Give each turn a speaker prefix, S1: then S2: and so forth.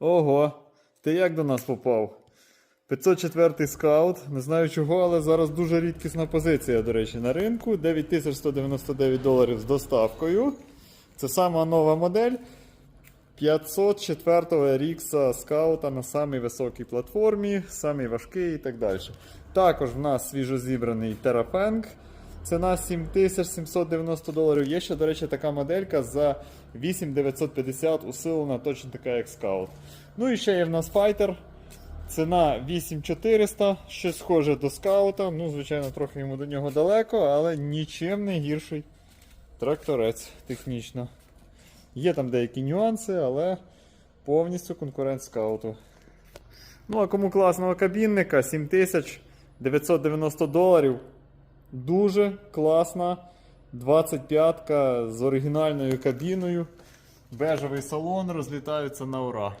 S1: Ого, ти як до нас попав? 504 скаут. Не знаю чого, але зараз дуже рідкісна позиція, до речі, на ринку. 9199 доларів з доставкою. Це сама нова модель. 504 рікса скаута на самій високій платформі, самий важкий і так далі. Також в нас свіжозібраний Terrafang. Ціна 7790 доларів. Є ще, до речі, така моделька за 8950 усилена, точно така, як скаут. Ну і ще є в нас Fighter. Ціна 8400, щось схоже до скаута. Ну, звичайно, трохи йому до нього далеко, але нічим не гірший тракторець технічно. Є там деякі нюанси, але повністю конкурент скауту. Ну, а кому класного кабінника 7990 доларів. Дуже класна 25-ка з оригінальною кабіною. Бежевий салон розлітаються на ура.